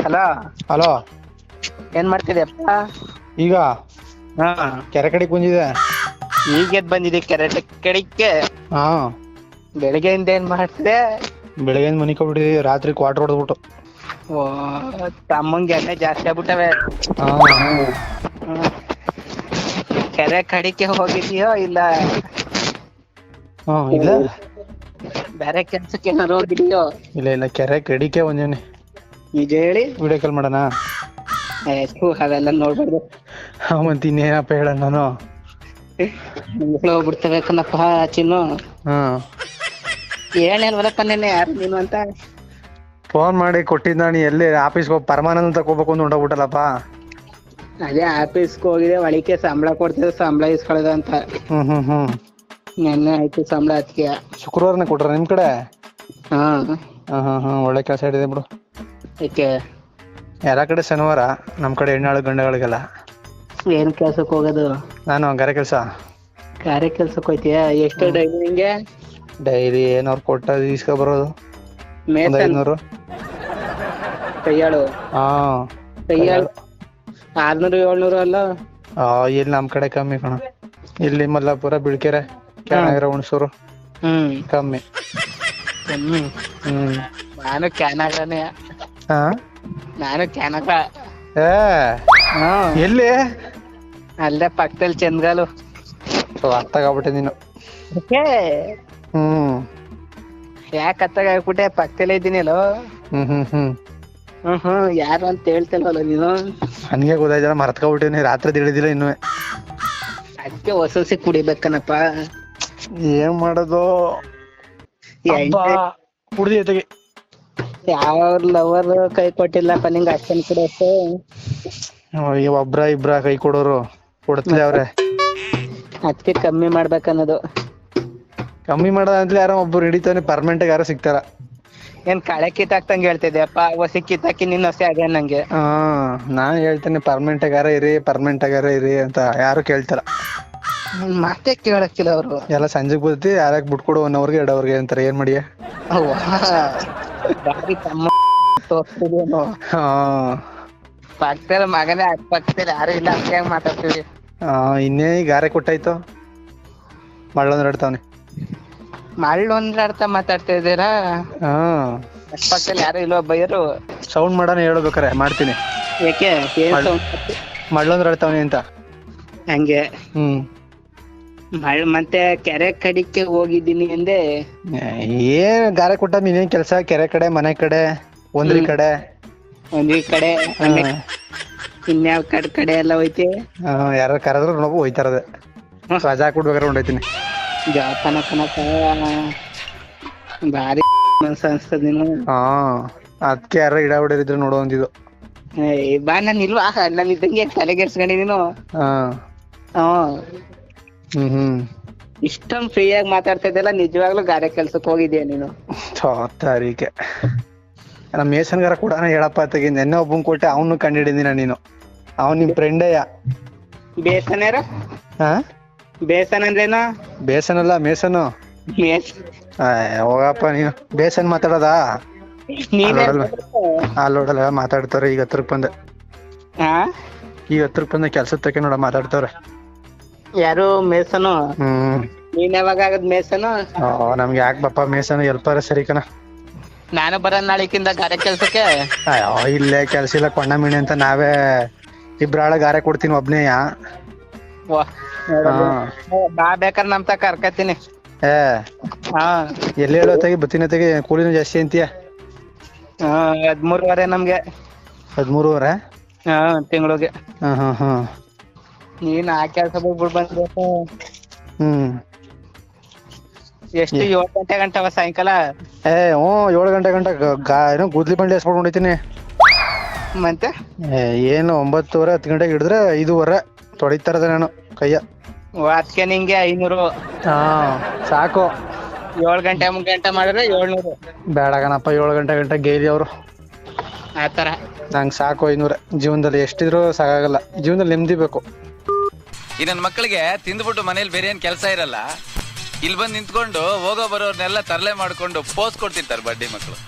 Hello hello ಏನ್ ಮಾಡ್ತಿದ್ಯಪ್ಪ ಈಗ? ಹಾ. ಕೆರೆ ಕಡೆಗೆ ಬಂದಿದೆ ಈಗ ಎದ್ ಬಂದಿದೆ ಕೆರೆಟ ಕಡಿಕೆ ಹಾ. ಬೆಳಿಗ್ಗೆಯಿಂದ ಏನ್ ಮಾಡ್ತಿದೆ ಬೆಳಗ್ಗೆ ಮನೆ ಕೊಬಿಟ್ಟಿದ್ವಿ ರಾತ್ರಿ ಕ್ವಾರ್ಟರ್ ಹೊಡೆದ್ಬಿಟ್ಟು. ಓ ತಮ್ಮಂಗೆ ಎಣ್ಣೆ ಜಾಸ್ತಿ ಆಗ್ಬಿಟ್ಟವೆ. ಹಾ. ಹ್ಮ್. ಕೆರೆ ಕಡಿಕೆ ಹೋಗಿದ್ಯೋ ಇಲ್ಲ? ಹಾ ಇಲ್ಲ. ಬೇರೆ ಕೆಲ್ಸಕ್ಕೆ ಏನಾರು ಹೋಗಿದ್ಯೋ? ಇಲ್ಲ ಇಲ್ಲ ಕೆರೆ ಕಡಿಕೆ ಒಂದೇನೆ ನಿಜ ಹೇಳಿ? ವಿಡಿಯೋ ಕಾಲ್ ಮಾಡೋಣ? ಏ, ಥು, ಅವೆಲ್ಲ ನೋಡ್ಬಾರ್ದು. ಮತ್ತೆ ಇನ್ನೇನಪ್ಪ ಹೇಳ ನಾನು? ಮಕ್ಳು ಹೋಗ್ಬಿಡ್ತವೆ ಕಣಪ್ಪ ಚಿನ್ನು. ಹಾ. ಬರಪ್ಪ ನೆನ್ನೆ ಯಾರು ನೀನು ಅಂತ? ಫೋನ್ ಮಾಡಿ ಕೊಟ್ಟಿದ್ದ ನೀ ಎಲ್ಲಿ ಆಫೀಸ್ಗೆ ಹೋಗಿ ಪರಮಾನಂದ ತಗೋಬೇಕು ಅಂತ ಹೊಂಟೋಗ್ಬಿಟ್ಟಲ್ಲಪ್ಪ? ಅದೇ ಆಫೀಸ್ಗೆ ಹೋಗಿದೆ ಒಳಿಕೆ ಸಂಬಳ ಕೊಡ್ತಿದ್ದೆ ಸಂಬಳ ಇಸ್ಕೊಳ್ಳೋದು ಅಂತ. ಹ್ಮ್ ಹ್ಮ್ ಹ್ಮ್. ನೆನ್ನೆ ಆಯ್ತು ಸಂಬಳ ಅದಕ್ಕೆ ಶುಕ್ರವಾರನೇ ಕೊಟ್ರ ನಿಮ್ ಕಡೆ? ಹಾ. ಹಾ ಹಾ ಹಾ ಒಳ್ಳೆ ಕೆಲಸ ಹಿಡಿದೆ ಬಿಡು. ಎಲ್ಲ ಕಡೆ ಶನಿವಾರ? ನಮ್ ಕಡೆ ಹೆಣ್ಣಾಳು ಗಂಡಗಳಿಗೆಲ್ಲ ಏನ್ ಕೆಲ್ಸಕ್ಕೆ ಹೋಗೋದು? ನಾನು ಗಾರೆ ಕೆಲಸ. ಕಾರ್ಯ ಕೆಲ್ಸಕ್ಕೆ ಹೋಯ್ತೀಯ? ಎಷ್ಟು ಡೈಲಿ ನಿಂಗೆ? ಡೈರಿ ಏನವ್ರು ಕೊಟ್ಟ ಇಸ್ಕೊ ಬರೋದು ಒಂದ್ ಮೇಸನ್ ಐದ್ನೂರು ಕೈಯಾಳು? ಹಾ. ಕೈಯಾಳು? ಆರ್ನೂರು ಏಳ್ನೂರು ಅಲ್ಲ? ಆ, ಇಲ್ಲಿ ನಮ್ ಕಡೆ ಕಮ್ಮಿ ಕಣ. ಇಲ್ಲಿ ಮಲ್ಲಾಪುರ ಬಿಳ್ಕೆರೆ ಕೆಳಗಿರೋ ಹುಣಸೂರು. ಹ್ಮ್. ಕಮ್ಮಿ. ಹ್ಮ್ ಹ್ಮ್. ನಾನು ಕ್ಯಾನಾಗ್ರನೇ ಹಾ? ನಾನು ಕ್ಯಾನಾಗ್ರ ಏ ಹ್ಮ್ ಎಲ್ಲಿ? ಅಲ್ಲೇ ಪಕ್ಕದಲ್ಲಿ ಚಂದ್ಗಾಲು. ಸೊ ಅರ್ಥಾಗ್ಬಿಟ್ಟೆ ನೀನು. ಯಾಕೆ? ಹ್ಮ್. ಯಾಕೆ ಅತ್ತಾಗ್ಬಿಟ್ಟೆ ಪಕ್ಕದಲ್ಲೇ ಇದ್ದೀನಿಲ್ಲೋ ಹ್ಮ್ ಹ್ಮ್ ಹ್ಮ್. ಹ್ಮ್ ಹ್ಮ್. ಯಾರು ಅಂತ ಹೇಳ್ತಿಲ್ವಲ್ಲ ನೀನು? ನನಗೆ ಗೊತ್ತಾಯ್ತಲ್ಲ ಮರ್ತ್ಕೊಬಿಟ್ಟಿನಿ ರಾತ್ರಿ ತಿಳಿದಿಲ್ಲ ಇನ್ನು. ಅದಕ್ಕೆ ಹೊಸ ಹೊಸ ಕುಡಿಬೇಕನಪ್ಪ. ಏನ್ ಮಾಡೋದು? ಕುಡ್ದಿ ಜೊತೆಗೆ. ಯಾವ ಲವರ್ ಕೈ ಕೊಟ್ಟಿಲ್ಲಪ್ಪ ನಿಂಗ ಅಷ್ಟನ್ ಈಗ ಒಬ್ರ ಇಬ್ರ ಕೈ ಕೊಡೋರು ಕೊಡ್ತಿಲ್ಲ ಅವ್ರೆ. ಅದಕ್ಕೆ ಕಮ್ಮಿ ಮಾಡ್ಬೇಕನ್ನೋದು. ಕಮ್ಮಿ ಮಾಡೋದಂತಲೇ ಯಾರೋ ಒಬ್ರು ಹಿಡಿತಾನೆ ಪರ್ಮನೆಂಟ್ ಯಾರೋ ಸಿಗ್ತಾರ. ಏನ್ ಕಳೆ ಕಿತ್ತಾಕ್ತಂಗ್ ಹೇಳ್ತಿದ್ಯಪ್ಪ ಹೊಸಿ ಕಿತ್ತಾಕಿ ನಿನ್ನ ಹೊಸ ಅದೇ ನಂಗೆ? ಹಾ ನಾನ್ ಹೇಳ್ತೇನೆ ಪರ್ಮನೆಂಟ್ ಇರಿ ಪರ್ಮನೆಂಟ್ ಆಗಾರ ಇರಿ ಅಂತ ಯಾರು ಕೇಳ್ತಾರ. ನನ್ ಮಾತೇ ಕೇಳಕ್ಕಿಲ್ಲ ಅವರು. ಎಲ್ಲ ಸಂಜೆಗ್ ಬರ್ತಿ ಯಾರಕ್ ಬಿಟ್ಕೊಡು ಒನ್ ಅವರ್ಗೆ ಎರಡ್ ಅವರ್ಗೆ ಅಂತಾರೆ. ಏನ್ ಮಾಡಿಯ? ಬಾರಿ ತಮ್ಮ ತೋರ್ಸ್ತಿದ್ಯೇನೋ ಹಾ. ಪಕ್ಕದಲ್ಲಿ ಮಗನೇ ಪಕ್ಕದಲ್ಲಿ ಯಾರು ಇಲ್ಲ ಅಂತ ಹೆಂಗ್ ಮಾತಾಡ್ತೀವಿ. ಆ, ಇನ್ನೇ ಗಾರೆ ಕೊಟ್ಟಾಯ್ತು? ಮಳ್ಳೊಂದ್ರ ಆಡ್ತಾವ್ನೆ ಮಳ್ಳು ಒಂದ್ರ ಅರ್ಥ ಮಾತಾಡ್ತಾ ಇದ್ದೀರಾ? ಹಾ. ಅಕ್ಕ ಪಕ್ಕದಲ್ಲಿ ಯಾರು ಇಲ್ವಾ ಬೈಯರು ಸೌಂಡ್ ಮಾಡೋಣ ಹೇಳ್ಬೇಕಾರೆ ಮಾಡ್ತೀನಿ. ಯಾಕೆ ಏನ್ ಮಳ್- sound? ಅಂತ. ಹಂಗೆ. ಹ್ಮ್. ಮತ್ತೆ ಕೆರೆ ಕಡಿಕೆ ಹೋಗಿದ್ದೀನಿ ಅಂದೆ. ಏನ್ ಗಾರೆ ಕೊಟ್ಟ ಇನ್ನೇನ್ ಕೆಲ್ಸ? ಕೆರೆ ಕಡೆ ಮನೆ ಕಡೆ ಒಂದ್ರಿ ಕಡೆ. ಒಂದ್ ಈ ಕಡೆ ಹಾ. ಇನ್ಯಾವ ಕಡೆ ಕಡೆ ಎಲ್ಲ ಹೋಯ್ತಿ? ಹಾ, ಯಾರ ಕರೆದ್ರು ನೋವು ಹೋಯ್ತಾರದೆ ರಜಾ ಕೊಡ್ಬೇಕಾದ್ರೆ ಹೊಂಟೈತೀನಿ ಜಾತನ ಕನಕ. ಭಾರಿ ಮನ್ಸ ಅನ್ಸ್ತದ ನೀನು. ಹಾ ಅದಕ್ಕೆ ಯಾರ ಇಡ ಹೊಡೆದಿದ್ರು ನೋಡೋ ಒಂದಿದು ಏಯ್ ಬಾ ನಾನು ಇಲ್ವಾ? ನಾನು ಇದ್ದಂಗೆ ತಲೆಗೆಡ್ಸ್ಕೊಂಡಿ ನೀನು. ಹಾ. ಹ್ಮ್ ಇಷ್ಟೊಂದ್ ಫ್ರೀ ಆಗಿ ಮಾತಾಡ್ತಾ ಇದ್ದಲ್ಲ ನಿಜವಾಗ್ಲೂ ಗಾರೆ ಕೆಲ್ಸಕ್ಕೆ ಹೋಗಿದ್ಯಾ ನೀನು? ತಾರೀಕೆ. ನಮ್ಮ ಮೇಸನ್ಗಾರ ಕೂಡ ಹೇಳಪ್ಪ ತೆಗಿ ನೆನ್ನೆ ಒಬ್ಬನ್ ಕೊಟ್ಟೆ ಅವನು ಕಂಡಿಡಿದಿನ ನೀನು. ಅವನ್ ನಿಮ್ ಫ್ರೆಂಡಯ್ಯ. ಬೇಸನ್ ಯಾರ ಹಾ ಬೇಸನ್ ಅಂದ್ರೇನ? ಬೇಸನಲ್ಲ ಮೇಸನು. ಮೇಸನ್ ಹೋಗಪ್ಪ ನೀನು. ಬೇಸನ್ ಮಾತಾಡೋದಾ? ಅಲ್ಲೋಡಲ್ಲ. ಮಾತಾಡ್ತಾರೆ ಈಗ ಹತ್ರಕ್ ಬಂದೆ. ಈಗ ಹತ್ರಕ್ ಬಂದೆ ಕೆಲ್ಸದ ತಕ್ಕ ನೋಡ ಮಾತಾಡ್ತವ್ರೆ. ಯಾರು ಮೇಸನು? ಹ್ಮ್. ನೀನ್ ಯಾವಾಗ ಆಗದ್ ಮೇಸನು? ಓ ನಮ್ಗೆ ಯಾಕೆ ಬಪ್ಪ ಮೇಸನ? ಎಲ್ಪಾರ ಸರಿ ಕಣ. ನಾನು ಬರೋ ನಾಳಿಕಿಂದ ಗಾರೆ ಕೆಲ್ಸಕ್ಕೆ? ಅಯ್ಯೋ ಇಲ್ಲೇ ಕೆಲ್ಸ ಇಲ್ಲ ಕೊಂಡ ಮೀಣಿ ಅಂತ ನಾವೇ ಇಬ್ರಾಳ ಗಾರೆ ಕೊಡ್ತೀನಿ ಒಬ್ನೇಯ ವಾ ಹಾ. ಬಾ ಬೇಕಾದ್ರೆ ನಮ್ ತಕ್ಕ ಕರ್ಕತೀನಿ ಏ ಹಾ. ಎಲ್ಲಿ ಹೇಳೋ ತೆಗಿ ಬತ್ತಿನ ತೆಗಿ ಕೂಲಿನೂ ಜಾಸ್ತಿ ಅಂತೀಯ? ಹಾ ಹದ್ಮೂರುವರೆ ನಮ್ಗೆ. ಹದ್ಮೂರುವರೆ? ಹಾ ತಿಂಗಳಿಗೆ. ಹಾ ಹಾ ಹ್ಮ್ ನೀನ್ ಆ ಕೆಲ್ಸ ಬಿಟ್ಬಿಟ್ ಬಂದ್ಬೇಕು ಹ್ಮ್. ಎಷ್ಟು ಏಳ್ ಗಂಟೆ ಗಂಟೆ ಸಾಯಂಕಾಲ? ಏ ಹ್ಞೂ ಏಳ್ ಗಂಟೆ ಗಂಟೆ ಗ- ಗಾ ಏನೋ ಗುದ್ಲಿ ಬಂಡಿ ಹೊಡಿತೀನಿ ಮತ್ತೆ? ಏ ಏನು ಒಂಬತ್ತುವರೆ ಹತ್ತು ಗಂಟೆಗೆ ಹಿಡಿದ್ರೆ ಐದುವರೆ ತೊಡಿತಾರದ ನಾನು ಕೈಯ. ಅದಕ್ಕೆ ನಿಂಗೆ ಐನೂರು. ಹಾ ಸಾಕು. ಏಳು ಗಂಟೆ ಮೂರ್ ಗಂಟೆ ಮಾಡಿದ್ರೆ ಏಳ್ನೂರು. ಬೇಡ ಕಣಪ್ಪ ಏಳು ಗಂಟೆ ಗಂಟೆ ಗೈಲಿ ಅವರು. ಆತರ ನಂಗೆ ಸಾಕು ಐನೂರ. ಜೀವನದಲ್ಲಿ ಎಷ್ಟಿದ್ರು ಸಾಕಾಗಲ್ಲ. ಜೀವನದಲ್ಲಿ ನೆಮ್ಮದಿ ಬೇಕು. ಈ ನನ್ನ ಮಕ್ಕಳಿಗೆ ತಿಂದ್ಬಿಟ್ಟು ಮನೇಲಿ ಬೇರೆ ಏನ್ ಕೆಲಸ ಇರಲ್ಲ? ಇಲ್ಲಿ ಬಂದು ನಿಂತ್ಕೊಂಡು ಹೋಗೋ ಬರೋರ್ನೆಲ್ಲ ತರಲೆ ಮಾಡ್ಕೊಂಡು ಪೋಸ್ ಕೊಡ್ತಿರ್ತಾರೆ ಬಡ್ಡಿ ಮಕ್ಕಳು